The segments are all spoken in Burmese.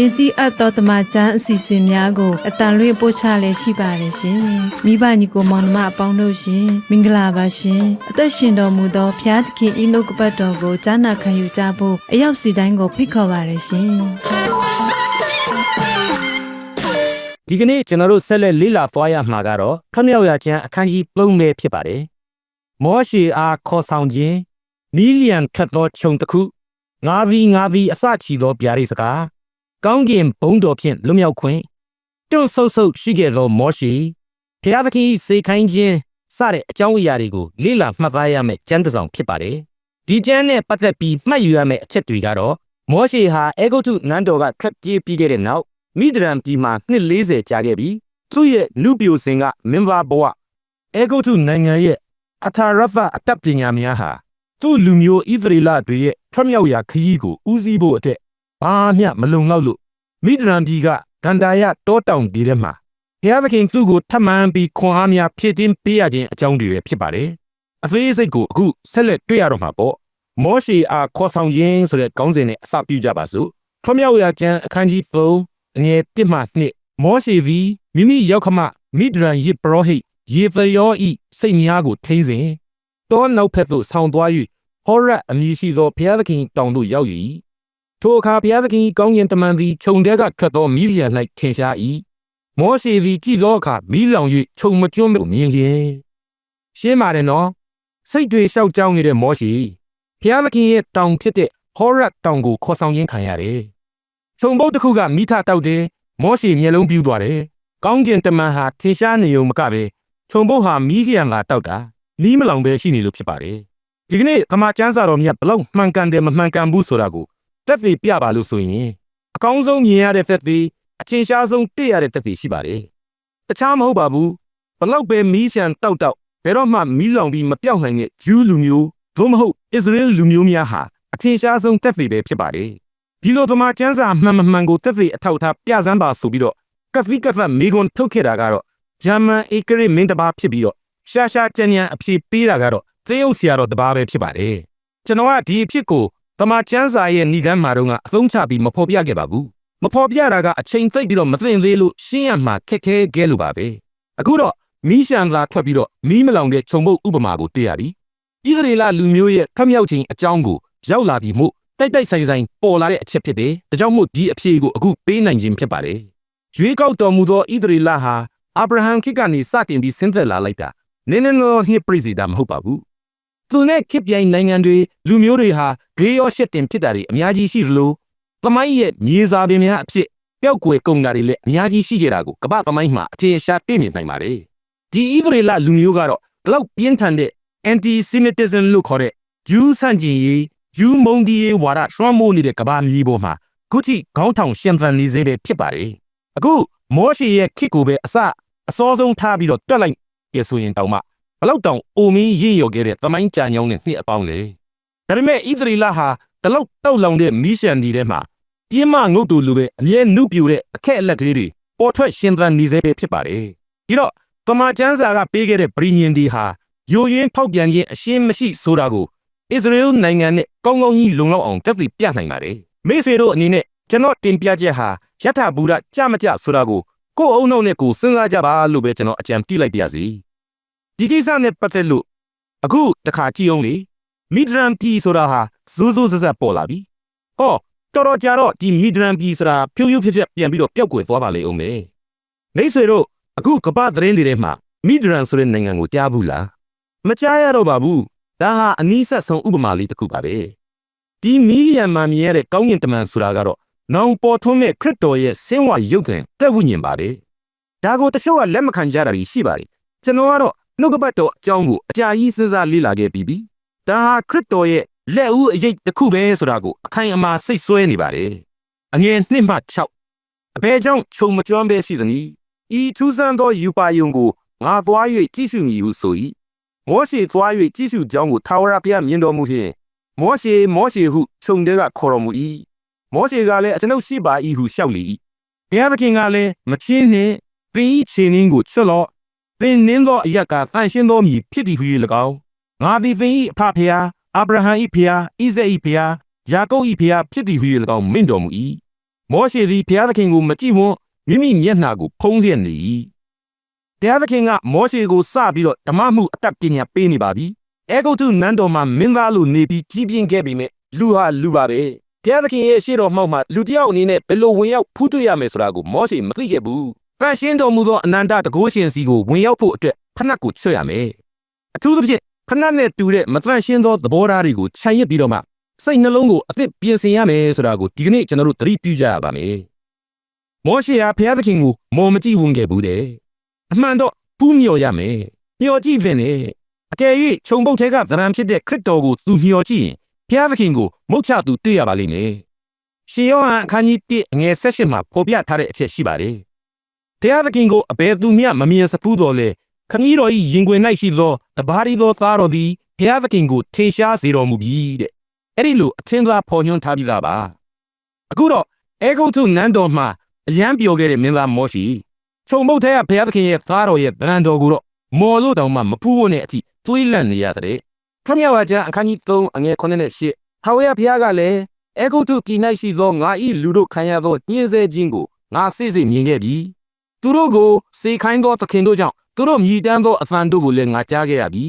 တင်တိအပ်သောတမချန်းအစီအစဉ်များကိုအတန်လွင့်ပို့ချလည်းရှိပါတယ်ရှင်။မိဘညီကိုမောင်နှမအပေါင်းတို့ရှင်မင်္ဂလာပါရှင်။အသက်ရှင်တော်မူသောဖျားသခင်ဤနှုတ်ကပတ်တော်ကိုကြားနာခံယူကြဖို့အရောက်စီတိုင်းကိုဖိတ်ခေါ်ပါတယ်ရှင်ဒီကနေ့ကျွန်တော်တို့ဆက်လက်လေ့လာသွားရမှာကတော့ခမြောက်ရကျမ်းအခန်းကြီး3ပဲဖြစ်ပါတယ်။မောရှေအားခေါ်ဆောင်ခြင်းမီလီယံခတ်သောခြုံတစ်ခုငါးပြီးငါးပြီးအစချီသောဗျာဒိတ်စကား ကောင်းကင်ဘုံတော်ဖြင့်လွတ်မြောက်ခွင့်တွန့်ဆုတ်ဆုတ်ရှိခဲ့သောမောရှေဖျားသခင်၏စေခိုင်းခြင်းစတဲ့အကြောင်းအရာတွေကိုလေ့လာမှတ်သားရမယ့်ကျမ်းတစ်စောင်ဖြစ်ပါတယ်။ဒီကျမ်းနဲ့ပတ်သက်ပြီးမှတ်ယူရမယ့်အချက်တွေကတော့မောရှေဟာအေဂုတ်ထုနန်းတော်ကခက်ပြေးပြီးခဲ့တဲ့နောက်မိဒရန်ပြည်မှာနှစ်40ကြာခဲ့ပြီးသူ့ရဲ့လူပြိုစင်ကမင်္ဘာဘဝအေဂုတ်ထုနိုင်ငံရဲ့အထာရဖအတတ်ပညာများဟာသူ့လူမျိုးဣသရေလတွေရဲ့ထွတ်မြောက်ရာခရီးကိုဦးစီးဖို့အတွက် ဘာမျှမလုံလောက်လို့မိဒရန်ပြည်ကဂန္ဓာယတောတောင်ပြည်ထဲမှာဘုရားသခင်သူ့ကိုထပ်မံပြီးခွန်အားများဖြည့်တင်းပေးရခြင်းအကြောင်းတွေပဲဖြစ်ပါတယ်။အသေးစိတ်ကိုအခုဆက်လက်တွေ့ရတော့မှာပေါ့။မောရှေအားခေါ်ဆောင်ခြင်းဆိုတဲ့ခေါင်းစဉ်နဲ့အစပြုကြပါစို့။ထွတ်မြောက်ရာကျမ်းအခန်းကြီး3အငယ်1မှ2မောရှေသည်မိမိရောက်ခမမိဒရန်ယေပရောဟိတ်ယေဖယောဤစိတ်များကိုထိန်းစဉ်တောနောက်ဖက်သို့ဆောင်းသွား၍ဟောရအမည်ရှိသောဘုရားသခင်တောင်သို့ရောက်၏ ထိုအခါဘုရားသခင်ကောင်းကင်တမန်သည်ခြုံတဲကထွက်သောမိလျံ၌ထင်ရှား၏မောရှေသည်ကြည်သောအခါမိလောင်၍ခြုံမကျွန်းမြင်ခြင်းရှင်းပါတယ်နော်စိတ်တွေလျှောက်ကြောင်းနေတဲ့မောရှေဘုရားသခင်ရဲ့တောင်ဖြစ်တဲ့ဟောရတောင်ကိုခေါ်ဆောင်ခြင်းခံရတယ်ခြုံပုတ်တစ်ခုကမိထတောက်တယ်မောရှေမျက်လုံးပြူးသွားတယ်ကောင်းကင်တမန်ဟာထင်ရှားနေုံမကပဲခြုံပုတ်ဟာမီးလျံလာတောက်တာမီးမလောင်ပဲရှိနေလို့ဖြစ်ပါတယ်ဒီကနေ့သမာကျမ်းစာတော်မြတ်ဘလောက်မှန်ကန်တယ်မမှန်ကန်ဘူးဆိုတာကို တက်ပြီးပြပါလို့ဆိုရင်အကောင်းဆုံးမြင်ရတဲ့သက်ပြီးအချင်းရှားဆုံးတွေ့ရတဲ့သက်ပြီးရှိပါတယ်တခြားမဟုတ်ပါဘူးဘလောက်ပဲမီးလျံတောက်တောက်ဘယ်တော့မှမီးလောင်ပြီးမပြောက်နိုင်တဲ့ဂျူးလူမျိုးသို့မဟုတ်အစ္စရေလလူမျိုးများဟာအချင်းရှားဆုံးသက်ပြီးပဲဖြစ်ပါတယ်ဒီလိုသမာကျမ်းစာမှန်မမှန်ကိုတက်သေးအထောက်အထားပြစမ်းပါဆိုပြီးတော့ကဖီကဖတ်မေကွန်ထုတ်ခဲ့တာကတော့ဂျာမန်ဧကရမင်းတစ်ပါးဖြစ်ပြီးတော့ရှာရှာကြံ့ကြံ့အဖြစ်ပေးတာကတော့သေယုတ်ဆရာတော်တစ်ပါးပဲဖြစ်ပါတယ်ကျွန်တော်ကဒီအဖြစ်ကို သမာကျမ်းစာရဲ့ဏိဒန်းမှာတော့အသုံးချပြီးမဖော်ပြခဲ့ပါဘူးမဖော်ပြတာကအချိန်သိပ်ပြီးတော့မသိသေးလို့ရှင်းရမှာခက်ခဲခဲလို့ပါပဲအခုတော့မီးရှံသာထွက်ပြီးတော့မီးမလောင်တဲ့ခြုံပုတ်ဥပမာကိုတွေ့ရပြီဣသရေလလူမျိုးရဲ့ခမြောက်ခြင်းအကြောင်းကိုရောက်လာပြီးမို့တိုက်တိုက်ဆိုင်ဆိုင်ပေါ်လာတဲ့အချက်ဖြစ်တယ်။ဒါကြောင့်မို့ဒီအဖြေကိုအခုပေးနိုင်ခြင်းဖြစ်ပါတယ်။ရွေးကောက်တော်မူသောဣသရေလဟာအာဗြဟံခေတ်ကနေစတင်ပြီးဆင်းသက်လာလိုက်တာနည်းနည်းတော့နှစ်ပြည်စီတာမဟုတ်ပါဘူး။ သူနဲ့ခေတ်ပြိုင်နိုင်ငံတွေလူမျိုးတွေဟာဂေယောရှက်တင်ဖြစ်တာတွေအများကြီးရှိသလိုသမိုင်းရဲ့မြေစာပင်များအဖြစ်ပျောက်ကွယ်ကုန်တာတွေလည်းအများကြီးရှိကြတာကိုကမ္ဘာသမိုင်းမှာအထင်ရှားပြမြင်နိုင်ပါတယ်။ဒီဣသရေလလူမျိုးကတော့ဘလောက်ပြင်းထန်တဲ့ anti semitism လို့ခေါ်တဲ့ဂျူးဆန့်ကျင်ရေးဂျူးမုန်ဒီရေးဝါဒလွှမ်းမိုးနေတဲ့ကမ္ဘာမြေပေါ်မှာခုထိခေါင်းထောင်ရှင်သန်နေစေတဲ့ဖြစ်ပါတယ်။အခုမောရှေရဲ့ခစ်ကိုပဲအစအစောဆုံးထားပြီးတော့တွက်လိုက်ပြဆိုရင်တောင်မှ ဘလောက်တောင်အိုမင်းရင့်ရော်ခဲ့တဲ့သမိုင်းကြံကြောင်းနဲ့နှစ်အပေါင်းလေ။ဒါပေမဲ့ဣသရေလဟာတလောက်တောက်လောင်တဲ့မီးရှန်ဒီထဲမှာပြင်းမငုတ်တူလိုပဲအမြဲနှုတ်ပြူတဲ့အခက်အလက်ကလေးတွေပေါ်ထွက်ရှင်သန်နေစေပဲဖြစ်ပါတယ်။ဒီတော့ကမာကျန်းစာကပေးခဲ့တဲ့ဗြိညင်ဒီဟာယိုယွင်းဖောက်ပြန်ခြင်းအရှင်းမရှိဆိုတာကိုအစ္စရေလနိုင်ငံနဲ့ကောင်းကောင်းကြီးလုံလောက်အောင်တက်ပြီးပြနိုင်ပါတယ်မိတ်ဆွေတို့အနေနဲ့ကျွန်တော်တင်ပြချက်ဟာယထာဘူရကြမကြဆိုတာကိုကိုယ့်အုံနောက်နဲ့ကိုယ်စဉ်းစားကြပါလို့ပဲကျွန်တော်အကြံပြုလိုက်ပါရစေ ဒီကိစ္စနဲ့ပတ်သက်လို့အခုတခါကြည့်အောင်လေမီဒရန်ပီဆိုတာဟာဇိုးဇိုးဇက်ဇက်ပေါ်လာပြီဟောတော်တော်ကြာတော့ဒီမီဒရန်ပီဆိုတာဖြိုးဖြိုးဖြစ်ဖြစ်ပြန်ပြီးတော့ပျောက်ကွယ်သွားပါလေအောင်မေမိတ်ဆွေတို့အခုကပ္ပသတင်းတွေထဲမှာမီဒရန်ဆိုတဲ့နိုင်ငံကိုကြားဘူးလားမကြားရတော့ပါဘူးဒါဟာအနည်းဆက်ဆုံးဥပမာလေးတစ်ခုပါပဲဒီမီလီယံမှာမြင်ရတဲ့ကောင်းကင်တမန်ဆိုတာကတော့နောင်ပေါ်ထွန်းတဲ့ခရစ်တော်ရဲ့ဆင်းဝရုပ်သွင်းတက်ဝိညာဉ်ပါတယ်ဒါကိုတချို့ကလက်မခံကြတာရှိပါတယ်ကျွန်တော်ကတော့ နှုတ်ကပတ်တော်အကြောင်းကိုအကြာကြီးစဉ်းစားလေ့လာခဲ့ပြီးပြီဒါဟာခရစ်တော်ရဲ့လက်ဦးအရေးတစ်ခုပဲဆိုတာကိုအခိုင်အမာစိတ်ဆွဲနေပါတယ်အငယ်နှစ်မှ6အဘယ်ကြောင့်ခြုံမကျွမ်းပဲရှိသနည်းဤထူးဆန်းသောယူပါယုံကိုငါသွား၍ကြည့်ရှုမည်ဟုဆို၏မောရှေသွား၍ကြည့်ရှုကြောင်းကိုထာဝရဘုရားမြင်တော်မူဖြင့်မောရှေမောရှေဟုခြုံတဲ့ကခေါ်တော်မူ၏မောရှေကလည်းအကျွန်ုပ်ရှိပါ၏ဟုလျှောက်လေ၏ဘုရားသခင်ကလည်းမချင်းနှင့်သင်၏ခြေနှင်းကိုချွတ်လော့ သင်နင်းသောအရက်ကတန်ရှင်းသောမည်ဖြစ်သည်ဟု၍၎င်းငါသည်သင်၏အဖဖျားအာဗြဟံ၏ဖျားဣဇက်၏ဖျားယာကုပ်၏ဖျားဖြစ်သည်ဟု၍၎င်းမင့်တော်မူ၏မောရှေသည်ဘုရားသခင်ကိုမကြည့်ဝန်းမိမိမျက်နှာကိုဖုံးရက်နေ၏ဘုရားသခင်ကမောရှေကိုစပြီးတော့ဓမ္မမှုအတတ်ပညာပေးနေပါပြီအဲဂုတ်တုနန်းတော်မှာမင်းသားလိုနေပြီးကြီးပြင်းခဲ့ပြီမဲ့လူဟာလူပါပဲဘုရားသခင်ရဲ့ရှေ့တော်မှောက်မှာလူတစ်ယောက်အနေနဲ့ဘယ်လိုဝင်ရောက်ဖူးတွေ့ရမယ်ဆိုတာကိုမောရှေမသိခဲ့ဘူး။ တန်ရှင်းတော်မူသောအနန္တတကုရှင်စီကိုဝင်ရောက်ဖို့အတွက်ဖနက်ကိုချွတ်ရမယ်။အထူးသဖြင့်ဖနက်နဲ့တူတဲ့မတန်ရှင်းသောသဘောထားတွေကိုခြံရစ်ပြီးတော့မှစိတ်နှလုံးကိုအသစ်ပြင်ဆင်ရမယ်ဆိုတာကိုဒီကနေ့ကျွန်တော်တို့သတိပြုကြရပါမယ်။မောရှေဟာဘုရားသခင်ကိုမော်မကြည့်ဝင်ခဲ့ဘူးတဲ့အမှန်တော့ပူးမြော်ရမယ်။မျှော်ကြည့်တဲ့နဲ့အကယ်၍ခြုံပုတ်ထဲကသရံဖြစ်တဲ့ခရစ်တော်ကိုသူမျှော်ကြည့်ရင်ဘုရားသခင်ကိုမုတ်ချသူတွေ့ရပါလိမ့်မယ်။ရှင်ယောဟန်အခန်းကြီး1အငယ်16မှာဖော်ပြထားတဲ့အချက်ရှိပါတယ်။ ဘုရားသခင်ကိုအဘယ်သူမျှမမြင်စဖူးတော်လေခမည်းတော်၏ရင်ခွင်၌ရှိသောတပါးရီသောသားတော်သည်ဘုရားသခင်ကိုထင်ရှားစေတော်မူပြီတဲ့။အဲ့ဒီလိုအထင်သာဖော်ညွှန်းထားပြီးသားပါ။အခုတော့အေဂုတ်ထုနန်းတော်မှာအယံပြောခဲ့တဲ့မင်းသားမောရှိခြုံပုတ်ထဲကဘုရားသခင်ရဲ့သားတော်ရဲ့ဗရန်တော်ကိုတော့မော်လို့တောင်မှမဖူးဖို့နဲ့အထိသွေးလန့်နေရတဲ့ခမရဝါကျမ်းအခန်းကြီး3အငယ်9နဲ့10ဟာဝဲဘုရားကလည်းအေဂုတ်ထုကိ၌ရှိသောငါ၏လူတို့ခံရသောညှင်းဆဲခြင်းကိုငါစိစိမြင်ခဲ့ပြီ သူတို့ကိုစေခိုင်းသောသခင်တို့ကြောင့်သူတို့မြည်တမ်းသောအသံတို့ကိုလည်းငါကြားခဲ့ရပြီ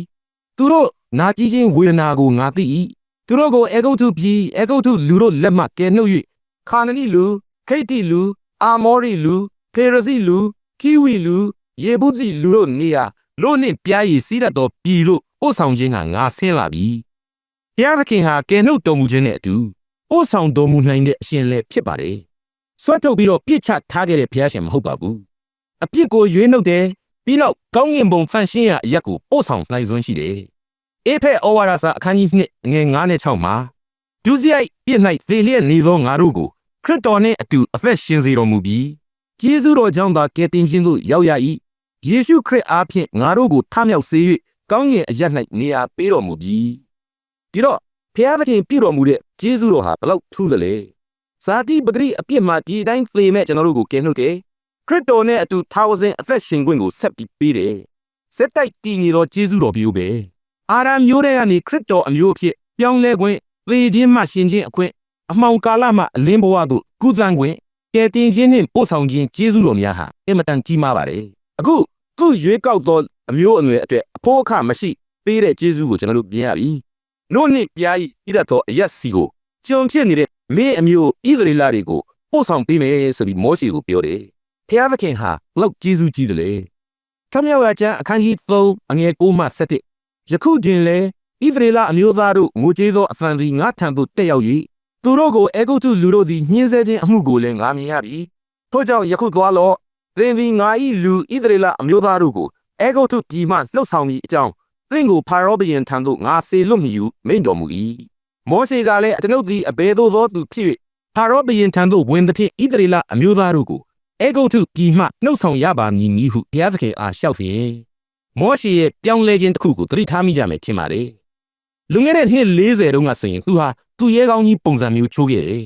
သူတို့နာကြည်ခြင်းဝေဒနာကိုငါသိ၏သူတို့ကိုအေဂုတ်ထုပြည်အေဂုတ်ထုလူတို့လက်မှကယ်နှုတ်၍ခါနနီလူခိတ္တိလူအာမောရိလူခေရစီလူကီဝီလူယေဘုစီလူတို့နေရာလို့နှင့်ပြားရည်စီးရတော်ပြည်လို့ပို့ဆောင်ခြင်းကငါဆင်းလာပြီဘုရားသခင်ဟာကယ်နှုတ်တော်မူခြင်းနဲ့အတူပို့ဆောင်တော်မူနိုင်တဲ့အရှင်လည်းဖြစ်ပါတယ်ဆွတ်ထုတ်ပြီးတော့ပြစ်ချထားခဲ့တဲ့ဘုရားရှင်မဟုတ်ပါဘူး အပြစ်ကိုရွေးနှုတ်တယ်ပြီးတော့ကောင်းငင်ဘုံဖန်ရှင်းရအရက်ကိုပို့ဆောင်နိုင်စွမ်းရှိတယ်အေဖဲဩဝါဒစာအခန်းကြီး2ငွေ9နဲ့6မှာဒုစရိုက်ပြစ်၌သေလျက်နေသောငါတို့ကိုခရစ်တော်နှင့်အတူအသက်ရှင်စေတော်မူပြီးကျေးဇူးတော်ကြောင့်သာကယ်တင်ခြင်းသို့ရောက်ရ၏ယေရှုခရစ်အားဖြင့်ငါတို့ကိုထမြောက်စေ၍ကောင်းကင်အရ၌နေရာပေးတော်မူပြီဒီတော့ဖျားသခင်ပြုတော်မူတဲ့ကျေးဇူးတော်ဟာဘလောက်ထူးသလဲဇာတိပဂရိအပြစ်မှာဒီအတိုင်းသေမဲ့ကျွန်တော်တို့ကိုကယ်နှုတ်တယ် ခရစ်တော်နဲ့အတူထာဝစဉ်အသက်ရှင်ခွင့်ကိုဆက်ပြီးပေးတယ်စက်တိုက်တည်နေသောကျေးဇူးတော်မျိုးပဲအာရမျိုးတွေကနေခရစ်တော်အမျိုးအဖြစ်ပြောင်းလဲခွင့်သေခြင်းမှရှင်ခြင်းအခွင့်အမှောင်ကာလမှအလင်းဘဝသို့ကုသခွင့်ကယ်တင်ခြင်းနှင့်ပို့ဆောင်ခြင်းကျေးဇူးတော်များဟာအင်မတန်ကြီးမားပါတယ်အခုခုရွေးကောက်သောအမျိုးအနွယ်အတွက်အဖို့အခမရှိပေးတဲ့ကျေးဇူးကိုကျွန်တော်တို့မြင်ရပြီ။နို့နှစ်ပြားဤဣဒတ်တော်အရက်စီကိုကြုံဖြစ်နေတဲ့မင်းအမျိုးဣသရေလတွေကိုပို့ဆောင်ပေးမယ်ဆိုပြီးမောရှေကိုပြောတယ်။ ဖျားသခင်ဟာဘလောက်ကျေးဇူးကြီးတယ်လေ။ခမယောကျမ်းအခန်းကြီး3အငယ်9မှ7ယခုတွင်လေဣသရေလအမျိုးသားတို့ငိုကြွေးသောအဖန်သည်ငါထံသို့တက်ရောက်၍သူတို့ကိုအေဂုတ်တုလူတို့သည်ညှင်းဆဲခြင်းအမှုကိုလည်းငါမြင်ရပြီ။ထို့ကြောင့်ယခုသွားလော့သင်သည်ငါ၏လူဣသရေလအမျိုးသားတို့ကိုအေဂုတ်တုပြည်မှလှုပ်ဆောင်မည်အကြောင်းသင်ကိုဖာရောဘုရင်ထံသို့ငါစေလွတ်မည်ဟုမိန့်တော်မူ၏မောရှေကလည်းအကျွန်ုပ်သည်အဘယ်သို့သောသူဖြစ်၍ဖာရောဘုရင်ထံသို့ဝင်သဖြင့်ဣသရေလအမျိုးသားတို့ကို အေဂုတ်တုပြည်မှနှုတ်ဆောင်ရပါမည်မည်ဟုဘုရားသခင်အားလျှောက်ဖြင့်မောရှေရဲ့ပြောင်းလဲခြင်းတစ်ခုကိုသတိထားမိကြမယ်ထင်ပါတယ်လူငယ်တဲ့နှစ်40တုန်းကဆိုရင်သူဟာသူ့ရဲကောင်းကြီးပုံစံမျိုးချိုးခဲ့တယ်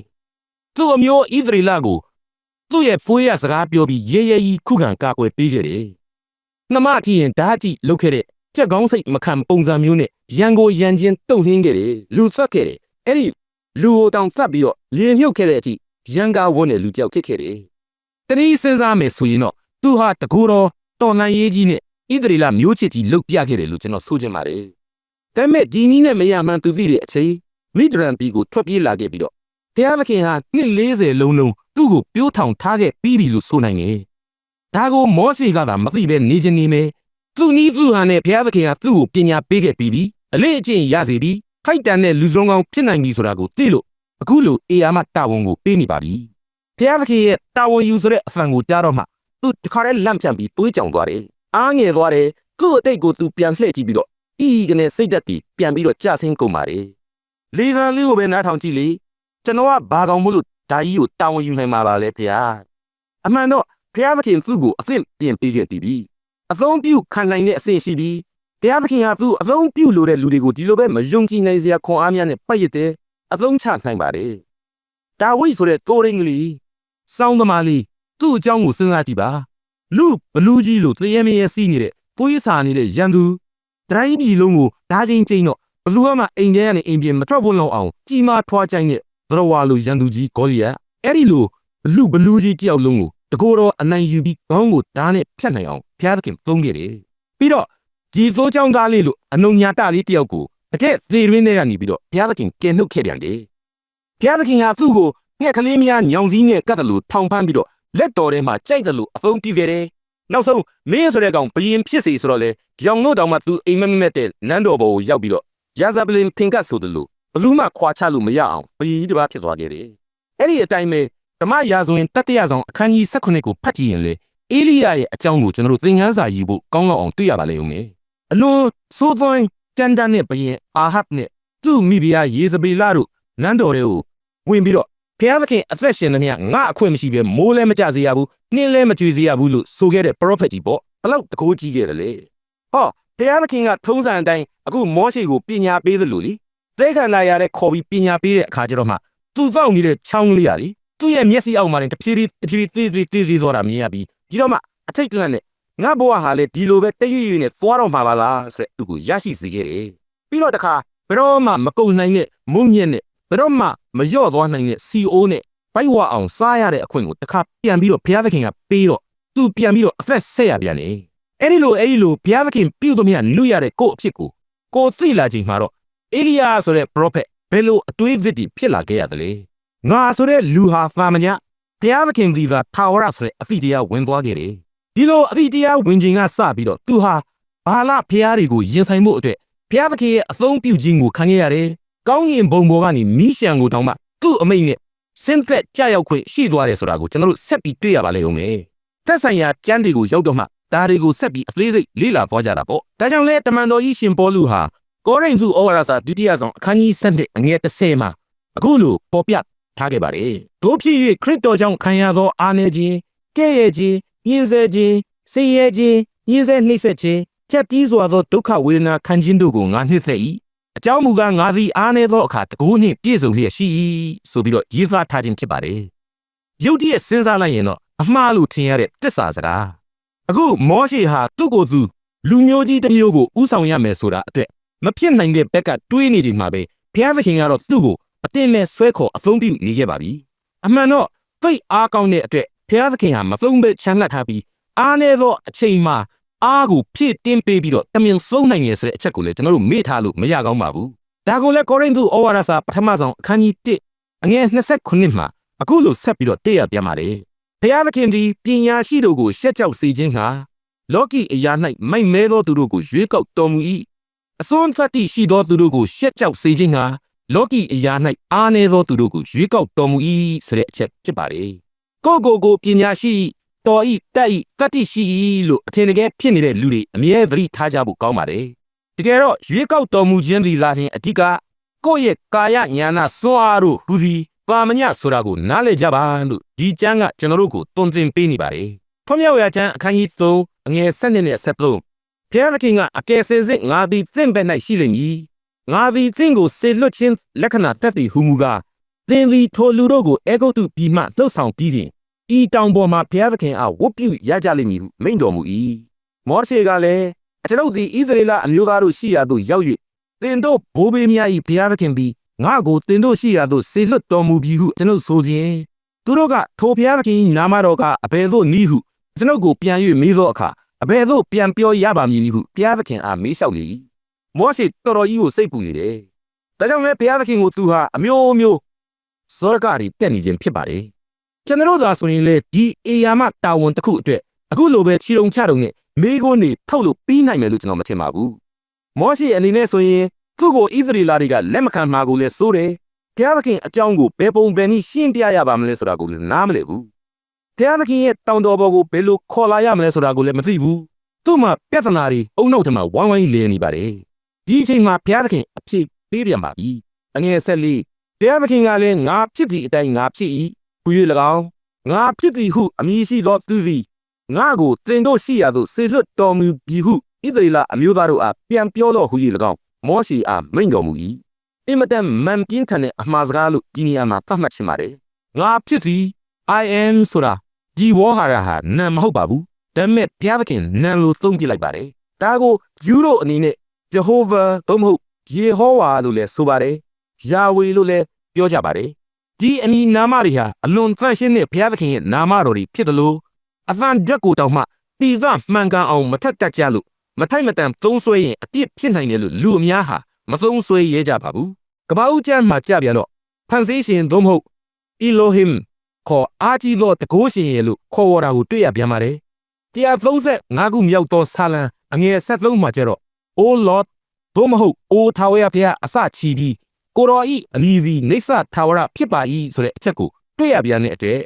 သူ့အမျိုးဣသရေလကိုသူ့ရဲ့ဖွေးရစကားပြောပြီးရဲရဲကြီးခုခံကာကွယ်ပေးခဲ့တယ်နှမထီရင်ဓာတ်ကြည့်လုတ်ခဲ့တဲ့ကြက်ကောင်းစိတ်မခံပုံစံမျိုးနဲ့ရန်ကိုရန်ချင်းတုံနှင်းခဲ့တယ်လူသက်ခဲ့တယ်အဲ့ဒီလူကိုတောင်သတ်ပြီးတော့လင်းမြုပ်ခဲ့တဲ့အထိရန်ကားဝန်းတဲ့လူကြောက်ဖြစ်ခဲ့တယ် တတိစဉ်းစားမယ်ဆိုရင်တော့သူဟာတကူတော်တော်လန်ရေးကြီးနဲ့ဣသရေလမျိုးချစ်ကြီးလုတ်ပြခဲ့တယ်လို့ကျွန်တော်ဆိုချင်ပါတယ်ဒါပေမဲ့ဒီနည်းနဲ့မရမှန်သူသိတဲ့အချိန်မိဒရန်ပီကိုထွက်ပြေးလာခဲ့ပြီးတော့ဘုရားသခင်ဟာနှစ်40လုံးလုံးသူ့ကိုပြိုးထောင်ထားခဲ့ပြီးပြီလို့ဆိုနိုင်တယ်ဒါကိုမောရှေကသာမသိပဲနေခြင်းနေမယ်သူနီးသူဟာနဲ့ဘုရားသခင်ကသူ့ကိုပညာပေးခဲ့ပြီးပြီအလေးအကျင့်ရစေပြီးခိုက်တန်တဲ့လူစုံကောင်ဖြစ်နိုင်ပြီဆိုတာကိုသိလို့အခုလိုအေယာမတာဝန်ကိုပေးနေပါပြီ ဘုရားသခင်ရဲ့တာဝန်ယူဆိုတဲ့အဖန်ကိုကြားတော့မှသူတခါတည်းလန့်ပြန်ပြီးတွေးကြောင်သွားတယ်အားငယ်သွားတယ်ကို့အတိတ်ကိုသူပြန်လှည့်ကြည့်ပြီးတော့ဤကနေစိတ်သက်တည်ပြန်ပြီးတော့ကြဆင်းကုန်ပါတယ်လေကံလေးကိုပဲနားထောင်ကြည့်လေကျွန်တော်ကဘာကောင်မို့လို့ဒါကြီးကိုတာဝန်ယူနိုင်မှာပါလဲဖေ။အမှန်တော့ဖျားသခင်သူ့ကိုအသင့်ပြင်ပေးခဲ့တည်ပြီ။အသုံးပြုခံနိုင်တဲ့အဆင့်ရှိပြီးတရားသခင်ဟာသူ့အသုံးပြုလိုတဲ့လူတွေကိုဒီလိုပဲမယုံကြည်နိုင်စရာခွန်အားများနဲ့ပတ်ရတဲ့အသုံးချနိုင်ပါတယ်ဒါဝိဆိုတဲ့တိုးရင်းကလေး စောင်းသမားလေးသူ့အကြောင်းကိုစဉ်းစားကြည့်ပါလူဘလူးကြီးလို့တရေမရေစီးနေတဲ့သွေးစာနေတဲ့ရန်သူတိုင်းပြည်လုံးကိုဓာချင်းချင်းတော့ဘလူးကမှအိမ်ထဲကနေအိမ်ပြင်မထွက်ဖို့လောက်အောင်ကြီးမားထွားကြိုင်တဲ့သရဝါလိုရန်သူကြီးဂေါလိယက်အဲ့ဒီလိုဘလူးဘလူးကြီးတယောက်လုံးကိုတကိုယ်တော်အနိုင်ယူပြီးခေါင်းကိုဓာနဲ့ဖြတ်နိုင်အောင်ဘုရားသခင်သုံးခဲ့တယ်ပြီးတော့ဒီသိုးချောင်းသားလေးလို့အနုညာတလေးတယောက်ကိုတကယ်သေရင်းထဲကနေပြီးတော့ဘုရားသခင်ကယ်နှုတ်ခဲ့ပြန်တယ်ဘုရားသခင်ကသူ့ကို ငှက်ကလေးများညောင်စည်းနဲ့ကတ်တယ်လို့ထောင်ဖမ်းပြီးတော့လက်တော်ထဲမှာကြိုက်တယ်လို့အသုံးပြုခဲ့တယ်နောက်ဆုံးမင်းဆိုတဲ့ကောင်ဘယင်ဖြစ်စီဆိုတော့လေကြောင်တို့တောင်မှသူအိမ်မက်မက်တဲ့နန်းတော်ဘော်ကိုရောက်ပြီးတော့ရာဇပလင်ဖင်ကတ်ဆိုတယ်လို့ဘလူးမှခွာချလို့မရအောင်ဘယင်တစ်ပါးဖြစ်သွားခဲ့တယ်အဲ့ဒီအတိုင်းပဲဓမ္မရာဇဝင်တတိယဆောင်အခန်းကြီး16ကိုဖတ်ကြည့်ရင်လေအေလိယရဲ့အကြောင်းကိုကျွန်တော်တို့သင်ခန်းစာယူဖို့ကောင်းလောက်အောင်တွေ့ရပါလိမ့်ဦးမယ်အလွန်သိုးသွင်းကြမ်းတမ်းတဲ့ဘယင်အာဟပ်နဲ့သူ့မိဖုရားယေဇဗေလတို့နန်းတော်တွေကိုဝင်ပြီးတော့ ဖျားသခင်အသက်ရှင်တဲ့နေ့ငါအခွင့်မရှိဘဲမိုးလည်းမကြစေရဘူးနှင်းလည်းမကြွေစေရဘူးလို့ဆိုခဲ့တဲ့ prophet ကြီးပေါ့ဘလောက်တကိုးကြီးခဲ့တယ်လေဟောဖျားသခင်ကထုံးစံအတိုင်းအခုမောရှိကိုပညာပေးသလိုလေသဲခန္ဓာရတဲ့ခေါ်ပြီးပညာပေးတဲ့အခါကျတော့မှသူ့သောက်နေတဲ့ချောင်းလေးရလေသူ့ရဲ့မျက်စိအောက်မှာလည်းတဖြည်းဖြည်းတဖြည်းဖြည်းသေးသေးသေးသေးသွားတာမြင်ရပြီးဒီတော့မှအထိတ်တလန့်နဲ့ငါဘဝဟာလေဒီလိုပဲတရွရွနဲ့သွားတော့မှာပါလားဆိုတဲ့သူကိုရရှိစေခဲ့တယ်ပြီးတော့တခါဘယ်တော့မှမကုန်နိုင်တဲ့မုံညက်နဲ့ ဘယ်တော့မှမလျော့သွားနိုင်တဲ့ CO နဲ့ပိုက်ဝအောင်စားရတဲ့အခွင့်ကိုတခါပြန်ပြီးတော့ဘုရားသခင်ကပေးတော့သူပြန်ပြီးတော့အသက်ဆက်ရပြန်တယ်အဲ့ဒီလိုအဲ့ဒီလိုဘုရားသခင်ပြုသမျှလူရတဲ့ကိုယ့်အဖြစ်ကိုကိုသိလာချိန်မှာတော့အေလိယာဆိုတဲ့ prophet ဘယ်လိုအတွေးသစ်တွေဖြစ်လာခဲ့ရတယ်လဲငါဆိုတဲ့လူဟာသာမညဘုရားသခင်ဒီကထာဝရဆိုတဲ့အဖိတရားဝင်သွားခဲ့တယ်ဒီလိုအဖိတရားဝင်ခြင်းကစပြီးတော့သူဟာဘာလဘုရားတွေကိုရင်ဆိုင်ဖို့အတွက်ဘုရားသခင်ရဲ့အသုံးပြုခြင်းကိုခံခဲ့ရတယ် ကောင်းကင်ဘုံဘောကနေမိရှံကိုတောင်းမှသူ့အမိတ်နဲ့စင်သက်ကြရောက်ခွင့်ရှိသွားတယ်ဆိုတာကိုကျွန်တော်တို့ဆက်ပြီးတွေ့ရပါလိမ့်ဦးမယ်သက်ဆိုင်ရာကျမ်းတွေကိုရောက်တော့မှဒါတွေကိုဆက်ပြီးအသေးစိတ်လေ့လာသွားကြတာပေါ့ဒါကြောင့်လဲတမန်တော်ကြီးရှင်ပေါလုဟာကောရိန္သုဩဝါဒစာဒုတိယဆောင်အခန်းကြီး7အငယ်30မှာအခုလိုပေါ်ပြထားခဲ့ပါတယ်တို့ဖြစ်၍ခရစ်တော်ကြောင့်ခံရသောအာနယ်ခြင်းကဲ့ရဲ့ခြင်းညှင်းဆဲခြင်းဆင်းရဲခြင်းညှင်းဆဲနှိပ်စက်ခြင်းဖြတ်တီးစွာသောဒုက္ခဝေဒနာခံခြင်းတို့ကိုငါနှစ်သက်၏ အကြောင်းမူကားငါသည်အားနည်းသောအခါတကူနှင့်ပြည့်စုံလျက်ရှိ၏ဆိုပြီးတော့ရေးသားထားခြင်းဖြစ်ပါတယ်ယုတ်တည်းစဉ်းစားလိုက်ရင်တော့အမှားလို့ထင်ရတဲ့တစ္ဆာစကားအခုမောရှေဟာသူ့ကိုယ်သူလူမျိုးကြီးတစ်မျိုးကိုဥဆောင်ရမယ်ဆိုတာအတွက်မဖြစ်နိုင်တဲ့ဘက်ကတွေးနေချိန်မှာပဲဘုရားသခင်ကတော့သူ့ကိုအတင်းနဲ့ဆွဲခေါ်အသုံးပြုနေခဲ့ပါပြီအမှန်တော့သိအားကောင်းတဲ့အတွက်ဘုရားသခင်ဟာမသုံးဘဲချမ်းလှပ်ထားပြီးအားနည်းသောအချိန်မှာ အားကိုဖြည့်တင်းပေးပြီးတော့တမင်ဆုံးနိုင်ရဆိုတဲ့အချက်ကိုလည်းကျွန်တော်တို့မေ့ထားလို့မရကောင်းပါဘူးဒါကိုလည်းကောရိန္သုဩဝါဒစာပထမဆုံးအခန်းကြီး1အငယ်29မှာအခုလိုဆက်ပြီးတော့တည့်ရပြန်ပါတယ်ဘုရားသခင်သည်ပညာရှိတို့ကိုရှက်ကြောက်စေခြင်းဟာလောကီအရာ၌မိုက်မဲသောသူတို့ကိုရွေးကောက်တော်မူ၏အစွန်းသတ္တိရှိသောသူတို့ကိုရှက်ကြောက်စေခြင်းဟာလောကီအရာ၌အားနည်းသောသူတို့ကိုရွေးကောက်တော်မူ၏ဆိုတဲ့အချက်ဖြစ်ပါတယ်ကိုကိုကိုပညာရှိ တော်ဤတက်ဤတတိရှိဤလို့အထင်တကယ်ဖြစ်နေတဲ့လူတွေအမြဲသတိထားကြဖို့ကောင်းပါတယ်တကယ်တော့ရွေးကောက်တော်မူခြင်းဒီလာခြင်းအဓိကကိုယ့်ရဲ့ကာယညာနာစွာတို့ဟူသည်ပါမညဆိုတာကိုနားလည်ကြပါလို့ဒီကျမ်းကကျွန်တော်တို့ကိုတွင်တင်ပေးနေပါတယ်။ဖွံ့ဖြိုးရာကျမ်းအခန်းကြီး3အငယ်7နဲ့7ဘုရားသခင်ကအကယ်စင်စစ်ငါသည်သင်ဘက်၌ရှိလိမ့်မည်။ငါသည်သင်ကိုစေလွတ်ခြင်းလက္ခဏာတက်သည်ဟူမူကားသင်သည်ထိုလူတို့ကိုအေဂုတ်တုပြည်မှလှုပ်ဆောင်ပြီးရင် ဤတောင်ပေါ်မှာဘုရားသခင်အားဝတ်ပြုရကြလိမ့်မည်ဟုမိန့်တော်မူ၏။မောရှေကလည်းအကျွန်ုပ်သည်ဣသရေလအမျိုးသားတို့ရှိရာသို့ရောက်၍သင်တို့ဘိုးဘေးများ၏ဘုရားသခင်သည်ငါကိုတင်တို့ရှိရာသို့ဆေလွတ်တော်မူပြီဟုကျွန်ုပ်ဆိုခြင်းသူတို့ကထိုဘုရားသခင်၏နာမတော်ကအဘယ်သို့နည်းဟုကျွန်ုပ်ကိုပြန်၍မေးသောအခါအဘယ်သို့ပြန်ပြောရပါမည်နည်းဟုဘုရားသခင်အားမေးလျှောက်လေ၏မောရှေတော်တော်ကြီးကိုစိတ်ပူနေတယ်ဒါကြောင့်လည်းဘုရားသခင်ကိုသူဟာအမျိုးမျိုးစောရကရီတက်နေခြင်းဖြစ်ပါတယ် ကျွန်တော်တို့သာဆိုရင်လေဒီအေယာမတာဝန်တစ်ခုအတွက်အခုလိုပဲခြေုံချတုံနဲ့မေးခွန်းတွေထုတ်လို့ပြီးနိုင်မယ်လို့ကျွန်တော်မထင်ပါဘူးမောရှေအနေနဲ့ဆိုရင်သူ့ကိုဣသရေလတွေကလက်မခံမှာကိုလည်းစိုးတယ်။ဘုရားသခင်အကြောင်းကိုဘယ်ပုံဘယ်နည်းရှင်းပြရပါမလဲဆိုတာကိုလည်းနားမလည်ဘူး။ဘုရားသခင်ရဲ့တောင်တော်ဘောကိုဘယ်လိုခေါ်လာရမလဲဆိုတာကိုလည်းမသိဘူး။သူ့မှာပြဿနာတွေအုံနောက်ထမှာဝိုင်းဝိုင်းလည်နေပါတယ်။ဒီအချိန်မှာဘုရားသခင်အဖြစ်ပေးပြန်ပါပြီ။အငယ်ဆက်လေးဘုရားသခင်ကလည်းငါဖြစ်သည့်အတိုင်းငါဖြစ်၏။ ဟူ၍၎င်းငါဖြစ်သည်ဟုအမည်ရှိသောသူသည်ငါကိုတင်တို့ရှိရာသို့ဆေလွတ်တော်မူပြီဟုဣသရေလအမျိုးသားတို့အားပြန်ပြောတော့ဟူ၍၎င်းမောရှိအားမိန့်တော်မူ၏အင်မတန်မန်ပြင်းထန်တဲ့အမှားစကားလို့ဒီနေရာမှာသတ်မှတ်ချင်ပါတယ်ငါဖြစ်သည် I am ဆိုတာဒီဝေါ်ဟာရဟာနာမဟုတ်ပါဘူးဒါပေမဲ့ဘုရားသခင်နာလို့သုံးပြလိုက်ပါတယ်ဒါကိုယူတို့အနေနဲ့ Jehovah သို့မဟုတ် Yehovah လို့လည်းဆိုပါတယ် Yahweh လို့လည်းပြောကြပါတယ် ဒီအမည်နာမတွေဟာအလွန်သန့်ရှင်းတဲ့ဘုရားသခင်ရဲ့နာမတော်တွေဖြစ်တယ်လို့အသံဓာတ်ကိုတောင်မှတည်သမှန်ကန်အောင်မထက်တက်ကြလို့မထိုက်မတန်သုံးဆွဲရင်အပြစ်ဖြစ်နိုင်တယ်လို့လူအများဟာမသုံးဆွဲရဲကြပါဘူးကပ္ပဦးကျမ်းမှာကြပြန်တော့ဖန်ဆင်းရှင်သို့မဟုတ် Elohim ခေါ်အာကြီးသောတကိုးရှင်ရဲ့လို့ခေါ်ဝေါ်တာကိုတွေ့ရပြန်ပါတယ်135ခုမြောက်သောဆာလံအငယ်73မှာကျတော့ O Lord သို့မဟုတ် O ထာဝရဘုရားအစချီပြီး ကိုတော်ဤအမည်သည်နေဆထာဝရဖြစ်ပါ၏ဆိုတဲ့အချက်ကိုတွေ့ရပြန်တဲ့အတွက်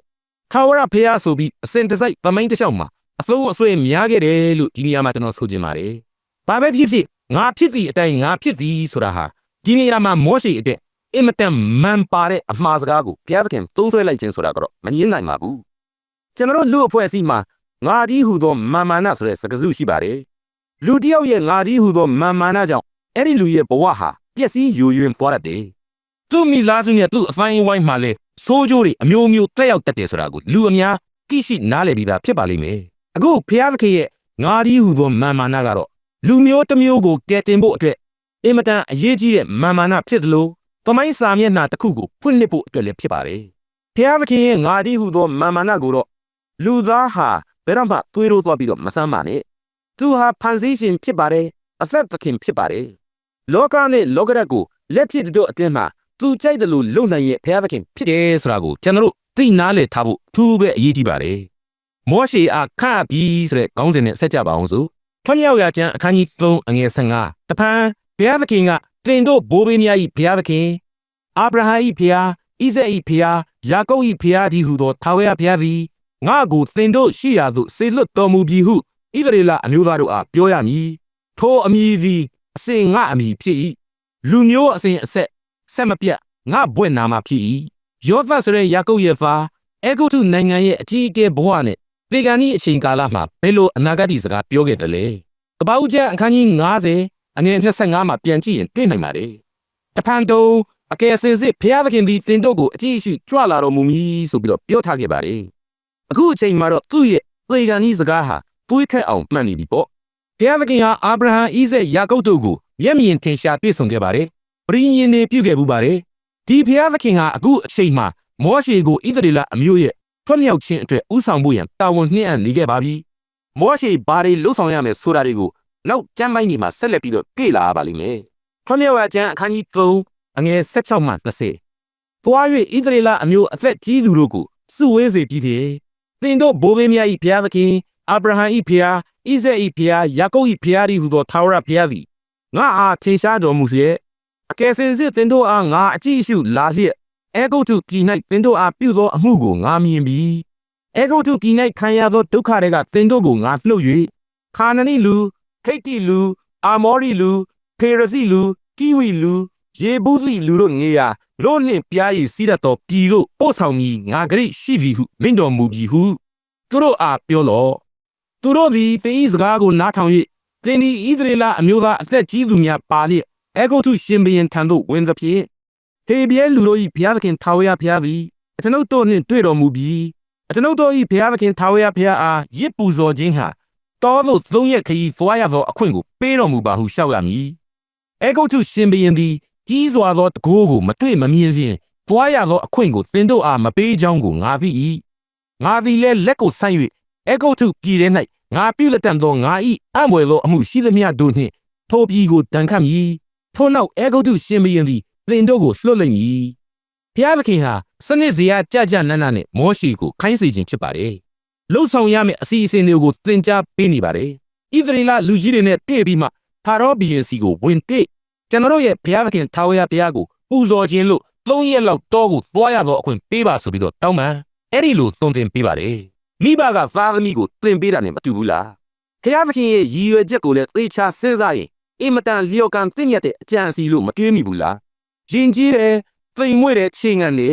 ထာဝရဘုရားဆိုပြီးအစဉ်တစိုက်သမိုင်းတစ်လျှောက်မှာအသုံးအဆွဲများခဲ့တယ်လို့ဒီနေရာမှာကျွန်တော်ဆိုချင်ပါတယ်။ဘာပဲဖြစ်ဖြစ်ငါဖြစ်သည့်အတိုင်းငါဖြစ်သည်ဆိုတာဟာဒီနေရာမှာမောရှိအတွက်အင်မတန်မန်ပါတဲ့အမှားစကားကိုဘုရားသခင်သုံးဆွဲလိုက်ခြင်းဆိုတာကတော့မငြင်းနိုင်ပါဘူး။ကျွန်တော်တို့လူအဖွဲ့အစည်းမှာငါဒီဟူသောမာမာနဆိုတဲ့စကားစုရှိပါတယ်။လူတစ်ယောက်ရဲ့ငါဒီဟူသောမာမာနကြောင့်အဲ့ဒီလူရဲ့ဘဝဟာ ပျက်စီးယိုယွင်းသွားတတ်တယ်။သူ့မိသားစုနဲ့သူ့အဖိုင်းအဝိုင်းမှာလည်းဆိုးကျိုးတွေအမျိုးမျိုးတက်ရောက်တတ်တယ်ဆိုတာကိုလူအများသိရှိနားလည်ပြီးသားဖြစ်ပါလိမ့်မယ်။အခုဘုရားသခင်ရဲ့ငါဒီဟူသောမာမာနကတော့လူမျိုးတစ်မျိုးကိုကယ်တင်ဖို့အတွက်အင်မတန်အရေးကြီးတဲ့မာမာနဖြစ်တယ်လို့သမိုင်းစာမျက်နှာတစ်ခုကိုဖွင့်လှစ်ဖို့အတွက်လည်းဖြစ်ပါတယ်။ဘုရားသခင်ရဲ့ငါဒီဟူသောမာမာနကိုတော့လူသားဟာဘယ်တော့မှတွေးလို့သွားပြီးတော့မဆမ်းပါနဲ့။သူဟာဖန်ဆင်းရှင်ဖြစ်ပါတယ်။အသက်သခင်ဖြစ်ပါတယ်။ လောကနဲ့လောကရက်ကိုလက်ဖြစ်တို့အတင်းမှာသူကြိုက်တယ်လို့လုံနိုင်ရဲ့ဘုရားသခင်ဖြစ်တယ်ဆိုတာကိုကျွန်တော်တို့သိနာလေထားဖို့သူပဲအရေးကြီးပါတယ်။မောရှေအားခန့်ပြီးဆိုတဲ့ခေါင်းစဉ်နဲ့ဆက်ကြပါအောင်စို့။ထွန်းရောက်ရကျမ်းအခန်းကြီး3အငယ်15တဖန်ဘုရားသခင်ကတင်တို့ဘိုးဘေးများ၏ဘုရားသခင်အာဗြဟံ၏ဘုရားဣဇက်၏ဘုရားယာကုပ်၏ဘုရားဒီဟုသောထာဝရဘုရားသည်ငါကိုတင်တို့ရှိရာသို့ဆေလွတ်တော်မူပြီဟုဣသရေလအမျိုးသားတို့အားပြောရမည်။ထိုအမည်သည် အစဉ်ငါအမည်ဖြစ်၏။လူမျိုးအစဉ်အဆက်ဆက်မပြတ်ငါဘွဲ့နာမှာဖြစ်၏ယောသဆိုတဲ့ယာကုပ်ရဲ့ဖာအေဂုတုနိုင်ငံရဲ့အကြီးအကဲဘဝနဲ့ပေဂန်ဤအချိန်ကာလမှာဘယ်လိုအနာဂတ်ဒီစကားပြောခဲ့တယ်လဲကပ္ပဦးကျမ်းအခန်းကြီး90အငယ်25မှာပြန်ကြည့်ရင်တွေ့နိုင်ပါတယ်တဖန်တုံးအကယ်စင်စစ်ဘုရားသခင်သည်တင်တို့ကိုအကြည့်အရှုကြွလာတော်မူမည်ဆိုပြီးတော့ပြောထားခဲ့ပါတယ်အခုအချိန်မှာတော့သူ့ရဲ့ပေဂန်ဤစကားဟာတွေးထက်အောင်မှန်နေပြီပေါ့ ဘုရားသခင်ဟာအာဗြဟံဣဇက်ယာကုပ်တို့ကိုမျက်မြင်ထင်ရှားပြည့်စုံခဲ့ပါတယ်ပရိညင်နေပြုခဲ့မှုပါတယ်ဒီဘုရားသခင်ဟာအခုအချိန်မှာမောရှေကိုဣသရေလအမျိုးရဲ့ထွတ်မြောက်ခြင်းအတွက်ဥဆောင်ဖို့ရန်တာဝန်နှင့်အပ်နေခဲ့ပါပြီ။မောရှေဘာတွေလှုပ်ဆောင်ရမယ်ဆိုတာတွေကိုနောက်ကျမ်းပိုင်းကြီးမှာဆက်လက်ပြီးတော့ပြေလာရပါလိမ့်မယ်။ထွတ်မြောက်ကျမ်းအခန်းကြီး3အငယ်16မှ20။သွား၍ဣသရေလအမျိုးအသက်ကြီးသူတို့ကိုစုဝေးစေပြီးတည်းသင်တို့ဘိုးဘေးများ၏ဘုရားသခင် အာဗြဟံ၏ဘုရားဣဇက်၏ဘုရားယာကုပ်၏ဘုရားသည်ဟူသောထာဝရဘုရားသည်ငါအားထင်ရှားတော်မူစေအကယ်စင်စစ်သင်တို့အားငါအကြည့်အရှုလာလျက်အဲဂုတ်တုပြည်၌သင်တို့အားပြုသောအမှုကိုငါမြင်ပြီးအဲဂုတ်တုပြည်၌ခံရသောဒုက္ခတွေကသင်တို့ကိုငါလှုပ်၍ခါနနီလူခိတ္တိလူအာမောရီလူဖေရစီလူကီဝီလူယေဘူးလိလူတို့ငေရာလို့နှင့်ပြားရည်စီးတတ်သောပြည်တို့ပို့ဆောင်မည်ငါဂရိရှိပြီဟုမင်းတော်မူပြီဟုသူတို့အားပြောလော့ သူတို့သည်သင်၏စကားကိုနားထောင်၍သင်သည်ဣသရေလအမျိုးသားအသက်ကြီးသူများပါလျက်အဲဂုတ်ထုရှင်ဘရင်ထံသို့ဝင်သဖြင့်ဟေဘရဲလူတို့၏ဘုရားသခင်ထာဝရဘုရားသည်အကျွန်ုပ်တို့နှင့်တွေ့တော်မူပြီးအကျွန်ုပ်တို့၏ဘုရားသခင်ထာဝရဘုရားအားရစ်ပူဇော်ခြင်းဟာတောသို့သုံးရက်ခရီးသွားရသောအခွင့်ကိုပေးတော်မူပါဟုရှောက်ရမည်အဲဂုတ်ထုရှင်ဘရင်သည်ကြီးစွာသောတကိုးကိုမတွေ့မမြင်ဖြင့်သွားရသောအခွင့်ကိုသင်တို့အားမပေးကြောင်းကိုငါသိ၏ငါသည်လည်းလက်ကိုဆိုင်၍ အဲဂုတ်ထုပြည်ထဲ၌ငါပြုလက်တံသောငါ၏အံ့ဘွယ်သောအမှုရှိသမျှတို့နှင့်ထိုပြည်ကိုတန်ခတ်မည်ထို့နောက်အဲဂုတ်တုရှင်ဘုရင်သည်သင်တို့ကိုလွှတ်လိုက်မည်ဘုရားသခင်ဟာစနစ်စရာကြကြနန်းနန်းနဲ့မောရှိကိုခိုင်းစေခြင်းဖြစ်ပါတယ်လှုပ်ဆောင်ရမယ့်အစီအစဉ်တွေကိုသင်ကြားပေးနေပါတယ်ဣသရေလလူကြီးတွေနဲ့တည့်ပြီးမှဖာရောဘီရင်စီကိုဝင်တိကျွန်တော်တို့ရဲ့ဘုရားသခင်ထာဝရဘုရားကိုပူဇော်ခြင်းလို့သုံးရက်လောက်တောကိုသွားရတော့အခွင့်ပေးပါဆိုပြီးတော့တောင်းပန်အဲ့ဒီလိုသွန်သင်ပေးပါတယ် မိဘကသားသမီးကိုသင်ပေးတာနဲ့မတူဘူးလားဘုရားသခင်ရဲ့ရည်ရွယ်ချက်ကိုလည်းသေချာစဉ်းစားရင်အင်မတန်လျော်ကန်တင့်ရတဲ့အကြံစီလို့မတွေးမိဘူးလားရင်ကြီးတယ်သိမ်မွေ့တဲ့ချိန်ငံလေ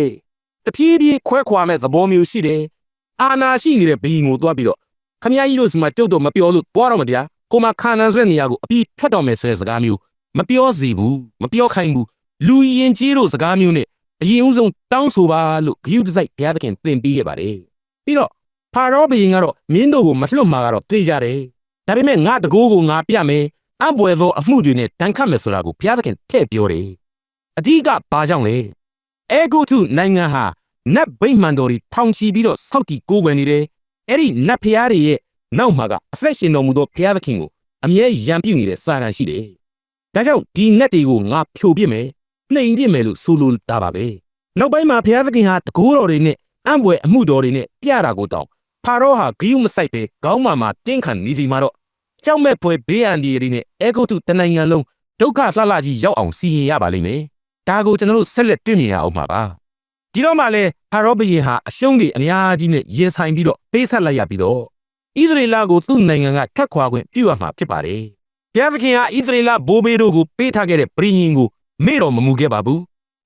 တဖြည်းဖြည်းခွဲခွာမဲ့သဘောမျိုးရှိတယ်အာနာရှိနေတဲ့ဘီငိုသွားပြီးတော့ခမကြီးတို့စမှာတုတ်တော့မပြောလို့သွားတော့မတရားကိုမခါနန်ဆွဲနေရကိုအပြီးထွက်တော်မယ်ဆိုတဲ့စကားမျိုးမပြောစီဘူးမပြောခိုင်းဘူးလူရင်ကြီးတို့စကားမျိုးနဲ့အရင်ဦးဆုံးတောင်းဆိုပါလို့ဂယုတစိုက်ဘုရားသခင်သင်ပေးခဲ့ပါတယ်ပြီးတော့ ဖာရောဘုရင်ကတော့မင်းတို့ကိုမလွတ်မှာကတော့သိကြတယ်ဒါပေမဲ့ငါတကိုးကိုငါပြမယ်အပွဲသောအမှုတွေနဲ့တန်ခတ်မယ်ဆိုတာကိုဘုရားသခင်ထည့်ပြောတယ်အဓိကဘာကြောင့်လဲအဲဂုတုနိုင်ငံဟာနတ်ဗိမှန်တော်တွေထောင်ချီပြီးတော့စောက်တီကိုးကွယ်နေတယ်အဲ့ဒီနတ်ဖျားတွေရဲ့နောက်မှာကအသက်ရှင်တော်မူသောဘုရားသခင်ကိုအမြဲရံပြုနေတဲ့စာရန်ရှိတယ်ဒါကြောင့်ဒီနတ်တွေကိုငါဖြိုပြစ်မယ်နှိမ်ပြစ်မယ်လို့ဆိုလိုတာပါပဲနောက်ပိုင်းမှာဘုရားသခင်ဟာတကိုးတော်တွေနဲ့အံ့ဘွယ်အမှုတော်တွေနဲ့ပြတာကိုတောင်း ဖာရောဟာဂိယူမဆိုင်ပဲခေါင်းမာမှာတင်းခံနေစီမှာတော့ကြောက်မဲ့ပွဲဘေးအန္တရာယ်တွေနဲ့အဲဂုတ်တုတနိုင်ငံလုံးဒုက္ခလှလှကြီးရောက်အောင်စီရင်ရပါလိမ့်မယ်ဒါကိုကျွန်တော်တို့ဆက်လက်တွေ့မြင်ရအောင်ပါပါဒီတော့မှလည်းဖာရောဘုရင်ဟာအရှုံးတွေအများကြီးနဲ့ရင်ဆိုင်ပြီးတော့ပေးဆက်လိုက်ရပြီးတော့ဣသရေလကိုသူ့နိုင်ငံကထက်ခွာခွင့်ပြုရမှာဖြစ်ပါတယ်ဘုရားသခင်ဟာဣသရေလဘိုးဘေးတို့ကိုပေးထားခဲ့တဲ့ပြည်ရင်ကိုမေ့တော်မမူခဲ့ပါဘူး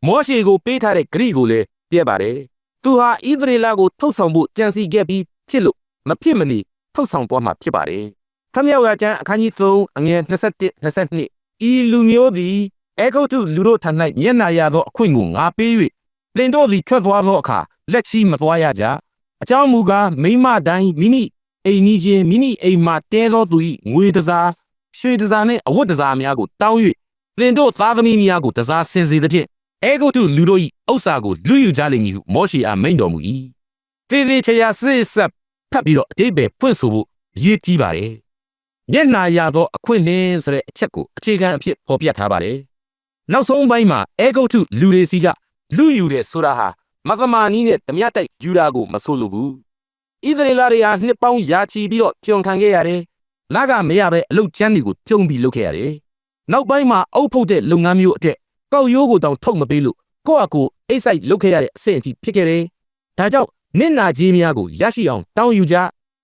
မောရှေကိုပေးထားတဲ့ဂရိကိုလည်းပြည့်ပါတယ်သူဟာဣသရေလကိုထုတ်ဆောင်ဖို့ကြံစီခဲ့ပြီး ဖြစ်လို့မဖြစ်မနေထုတ်ဆောင်သွားမှာဖြစ်ပါတယ်ခမယောက်ရကျမ်းအခန်းကြီး3အငယ်21 22ဤလူမျိုးသည်အေဂုတ်တုလူတို့ထံ၌မျက်နာရသောအခွင့်ကိုငါပေး၍လင်တို့သည်ထွက်သွားသောအခါလက်ချီမသွားရကြအကြောင်းမူကားမိမတိုင်းမိမိအိမ်ကြီးချင်းမိမိအိမ်မှတဲသောသူ၏ငွေတစားရွှေတစားနှင့်အဝတ်တစားများကိုတောင်း၍လင်တို့သားသမီးများကိုတစားဆင်စေသဖြင့်အေဂုတ်တုလူတို့၏ဥစ္စာကိုလူယူကြလိမ့်မည်ဟုမောရှေအားမိန့်တော်မူ၏ သေသေးချာချာစစ်ဆက်ဖတ်ပြီးတော့အတိတ်ပဲဖွင့်ဆိုဖို့ရည်ကြီးပါတယ်မျက်နာရသောအခွင့်အလင်းဆိုတဲ့အချက်ကိုအခြေခံအဖြစ်ဖော်ပြထားပါတယ်နောက်ဆုံးပိုင်းမှာအေဂုတ်တုလူတွေစီကလူယူတယ်ဆိုတာဟာမသမာနီးနဲ့ဓမြတိုက်ယူတာကိုမဆိုလိုဘူးဣသရေလတွေဟာနှစ်ပေါင်းရာချီပြီးတော့ကျွန်ခံခဲ့ရတယ်လကမရပဲအလုတ်ကျန်းတွေကိုကျုံပြီးလုပ်ခဲ့ရတယ်နောက်ပိုင်းမှာအုပ်ဖုတ်တဲ့လုပ်ငန်းမျိုးအတက်ကောက်ရိုးကိုတောင်ထုတ်မပေးလို့ကိုယ့်အကိုအိတ်ဆိုင်လုပ်ခဲ့ရတဲ့အဆင့်အထိဖြစ်ခဲ့တယ်ဒါကြောင့် နင့်နာကြီးများကိုရရှိအောင်တောင်းယူကြ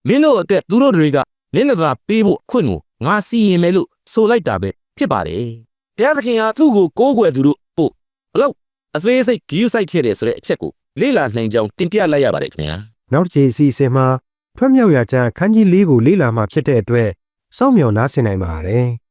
မင်းတို့အတွက်သူတို့တွေကနင့်နာပေးဖို့အခွင့်ကိုငါစီရင်မယ်လို့ဆိုလိုက်တာပဲဖြစ်ပါတယ်ဘုရားသခင်ဟာသူ့ကိုကိုးကွယ်သူတို့ပို့ဘလို့အသေးစိတ်ဂယူဆိုင်ခဲ့တယ်ဆိုတဲ့အချက်ကိုလေ့လာနိုင်ကြောင်းတင်ပြလိုက်ရပါတယ်ခင်ဗျာနောက်တစ်ချိန်အစီအစဉ်မှာထွတ်မြောက်ရာကျမ်းအခန်းကြီး၄ကိုလေ့လာမှဖြစ်တဲ့အတွက်စောင့်မျှော်နားဆင်နိုင်ပါတယ်။